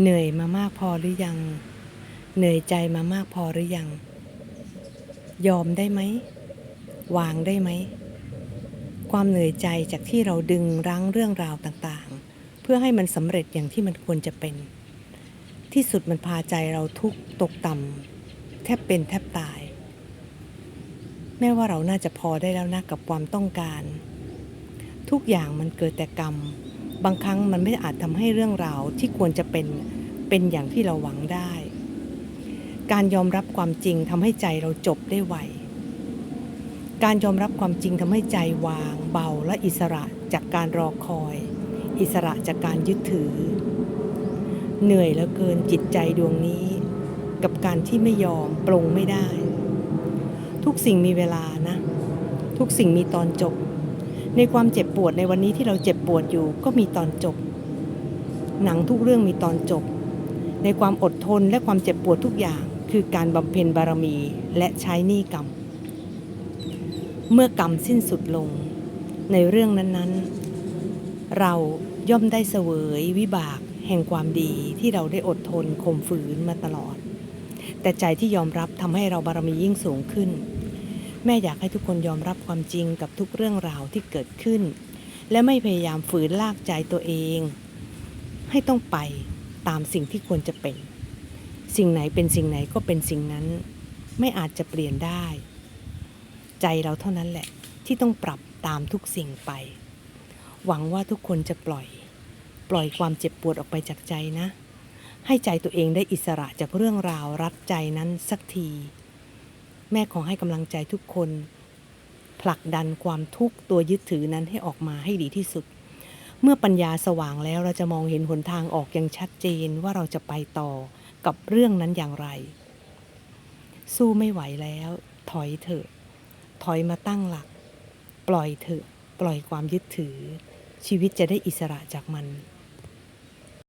เหนื่อยมามากพอหรือยัง เหนื่อยใจมามากพอหรือยัง ยอมได้ไหม วางได้ไหม ความเหนื่อยใจจากที่เราดึงรั้งเรื่องราวต่างๆ เพื่อให้มันสำเร็จอย่างที่มันควรจะเป็น ที่สุดมันพาใจเราทุกตกต่ำแทบเป็นแทบตาย แม้ว่าเราน่าจะพอได้แล้วนะกับความต้องการ ทุกอย่างมันเกิดแต่กรรม บางครั้งมันไม่อาจทำให้เรื่องราวที่ควรจะเป็นเป็นอย่างที่เราหวังได้ การยอมรับความจริงทำให้ใจเราจบได้ไวการยอมรับความจริงทำให้ใจวาง เบาและอิสระจากการรอคอย อิสระจากการยึดถือ เหนื่อยเหลือเกินจิตใจดวงนี้ กับการที่ไม่ยอมปรงไม่ได้ ทุกสิ่งมีเวลานะ ทุกสิ่งมีตอนจบ ในความเจ็บปวดในวันนี้ที่เราเจ็บปวดอยู่ก็มีตอนจบ หนังทุกเรื่องมีตอนจบ ในความอดทนและความเจ็บปวดทุกอย่างคือการบำเพ็ญบารมีและใช้หนี้กรรม เมื่อกรรมสิ้นสุดลง ในเรื่องนั้นๆ เราย่อมได้เสวยวิบากแห่งความดีที่เราได้อดทนข่มฝืนมาตลอด แต่ใจที่ยอมรับทำให้เราบารมียิ่งสูงขึ้น แม่อยากให้ทุกคนยอมรับความจริงกับทุกเรื่องราวที่เกิดขึ้น และไม่พยายามฝืนลากใจตัวเอง ให้ต้องไปตามสิ่งที่ควรจะเป็น สิ่งไหนเป็นสิ่งไหนก็เป็นสิ่งนั้น ไม่อาจจะเปลี่ยนได้ ใจเราเท่านั้นแหละที่ต้องปรับตามทุกสิ่งไป หวังว่าทุกคนจะปล่อย ปล่อยความเจ็บปวดออกไปจากใจนะ ให้ใจตัวเองได้อิสระจากเรื่องราวรัดใจนั้นสักที แม่ขอให้กำลังใจทุกคน ผลักดันความทุกข์ตัวยึดถือนั้นให้ออกมาให้ดีที่สุด เมื่อปัญญาสว่างแล้วเราจะมองเห็นหนทางออกอย่างชัดเจนว่าเราจะไปต่อกับเรื่องนั้นอย่างไร สู้ไม่ไหวแล้ว ถอยเถอะ ถอยมาตั้งหลัก ปล่อยเถอะ ปล่อยความยึดถือ ชีวิตจะได้อิสระจากมัน